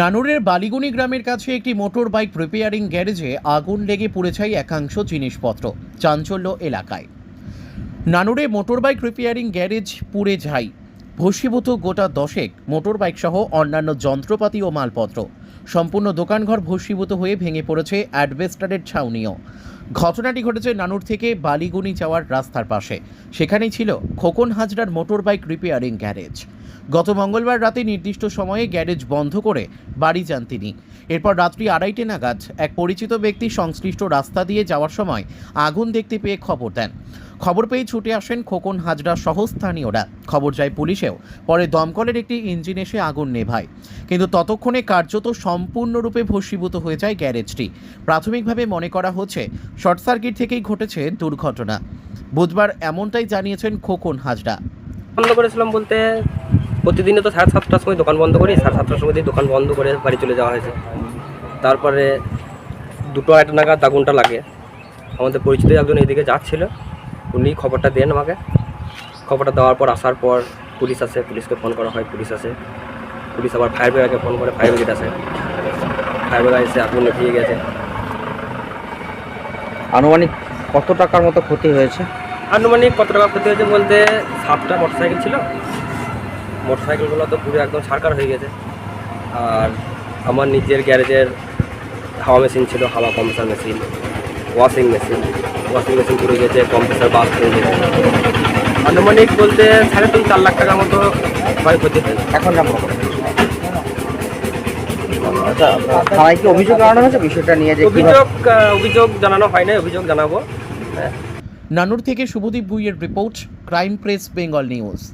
নানুরের বালিগুনি গ্রামের কাছে একটি মোটর বাইক রিপেয়ারিং গ্যারেজে আগুন লেগে পুড়ে ছাই একাংশ জিনিসপত্র, চাঞ্চল্য এলাকায়। নানুরে মোটর বাইক রিপেয়ারিং গ্যারেজ পুড়ে ছাই ভস্মীভূত গোটা দশেক মোটর বাইক সহ অন্যান্য যন্ত্রপাতি ও মালপত্র। সম্পূর্ণ দোকানঘর ভস্মীভূত হয়ে ভেঙে পড়েছে অ্যাডভেস্টারের ছাউনিও। ঘটনাটি ঘটেছে নানুর থেকে বালিগুনি যাওয়ার রাস্তার পাশে। সেখানেই ছিল খোকন হাজরার মোটর বাইক রিপেয়ারিং গ্যারেজ। গত মঙ্গলবার রাতে নির্দিষ্ট সময়ে গ্যারেজ বন্ধ করে বাড়ি যান তিনি। এরপর রাত্রি আড়াইটে নাগাদ এক পরিচিত ব্যক্তি সংশ্লিষ্ট রাস্তা দিয়ে যাওয়ার সময় আগুন দেখতে পেয়ে খবর দেন। খবর পেয়ে ছুটে আসেন খোকন হাজরা সহ স্থানীয়রা। খবর যায় পুলিশেও, পরে দমকলের একটি ইঞ্জিন এসে আগুন নেভায়। কিন্তু ততক্ষণে কার্যত সম্পূর্ণরূপে ভস্মীভূত হয়ে যায় গ্যারেজটি। প্রাথমিকভাবে মনে করা হচ্ছে, শর্ট সার্কিট থেকেই ঘটেছে দুর্ঘটনা। বুধবার এমনটাই জানিয়েছেন খোকন হাজরা। বন্ধ করেছিলাম বলতে প্রতিদিনে তো সাড়ে সাতটার সময় দোকান বন্ধ করি, সাড়ে সাতটার সময় দিয়ে দোকান বন্ধ করে বাড়ি চলে যাওয়া হয়েছে। তারপরে দুটো একটা নাগাদ আগুনটা লাগে। আমাদের পরিচিত একজন এইদিকে যাচ্ছিল, উনি খবরটা দেন আমাকে। খবরটা দেওয়ার পর, আসার পর পুলিশ আসে, পুলিশকে ফোন করা হয়, পুলিশ আসে। পুলিশ আবার ফায়ার ব্রিগেডকে ফোন করে, ফায়ার ব্রিগেড আসে। ফায়ার ব্রিগেড এসে আগুন নিভিয়ে গেছে। আনুমানিক কত টাকার মতো ক্ষতি হয়েছে? আনুমানিক কত টাকা ক্ষতি হয়েছে বলতে সাতটা মোটরসাইকেল ছিল। মোটরসাইকেলগুলো তো পুরো একদম সারকার হয়ে গেছে। আর আমার নিজের গ্যারেজের হাওয়া মেশিন ছিল হাওয়া compressor machine washing machine washing machine পুড়ে গেছে কম্প্রেসার বাস হয়ে গেছে। আনুমানিক বলতে সাড়ে তিন চার লাখ টাকার মতো হয়েছে। এখন আচ্ছা থানায় কি অভিযোগ জানানো হয়েছে? বিষয়টা নিয়ে যে অভিযোগ অভিযোগ জানানো হয় অভিযোগ জানাব। হ্যাঁ নানুর থেকে Subhadip ভুইয়ের report crime press Bengal news.